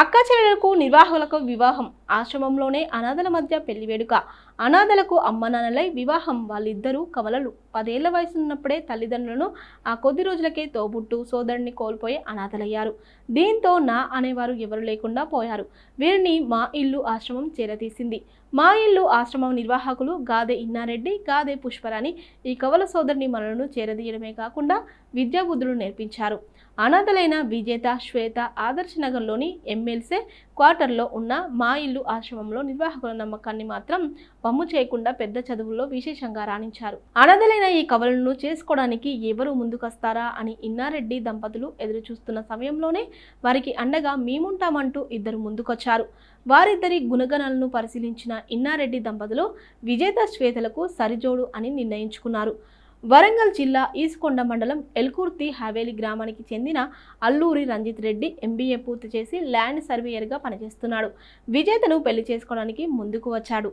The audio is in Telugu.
అక్క చెల్లెలకు నిర్వాహకులకు వివాహం ఆశ్రమంలోనే అనాథల మధ్య పెళ్ళి వేడుక. అనాథలకు అమ్మనాన్నలై వివాహం వాళ్ళిద్దరూ కవలలు. పదేళ్ళ వయసున్నప్పుడే తల్లిదండ్రులను ఆ కొద్ది రోజులకే తోబుట్టు సోదరుని కోల్పోయి అనాథలయ్యారు. దీంతో నా అనేవారు ఎవరు లేకుండా పోయారు. వీరిని మా ఇల్లు ఆశ్రమం చేరతీసింది. మా ఇల్లు ఆశ్రమం నిర్వాహకులు గాదె ఇన్నారెడ్డి గాదె పుష్పరాణి ఈ కవల సోదరుని మనలను చేరదీయడమే కాకుండా విద్యాబుద్ధులు నేర్పించారు. అనాథలైన విజేత శ్వేత ఆదర్శ నగర్లోని క్వార్టర్లో ఉన్న మా ఇల్లు ఆశ్రమంలో నిర్వాహకుల నమ్మకాన్ని మాత్రం పమ్ము చేయకుండా పెద్ద చదువుల్లో విశేషంగా రాణించారు. అనాథలైన ఈ కవలను చేసుకోవడానికి ఎవరు ముందుకొస్తారా అని ఇన్నారెడ్డి దంపతులు ఎదురు చూస్తున్న సమయంలోనే వారికి అండగా మేముంటామంటూ ఇద్దరు ముందుకొచ్చారు. వారిద్దరి గుణగణాలను పరిశీలించిన ఇన్నారెడ్డి దంపతులు విజేత శ్వేతలకు సరిజోడు అని నిర్ణయించుకున్నారు. వరంగల్ జిల్లా ఈసుకొండ మండలం ఎల్కుర్తి హవేలి గ్రామానికి చెందిన అల్లూరి రంజిత్ రెడ్డి ఎంబీఏ పూర్తి చేసి ల్యాండ్ సర్వేయర్గా పనిచేస్తున్నాడు. విజేతను పెళ్ళి చేసుకోవడానికి ముందుకు వచ్చాడు.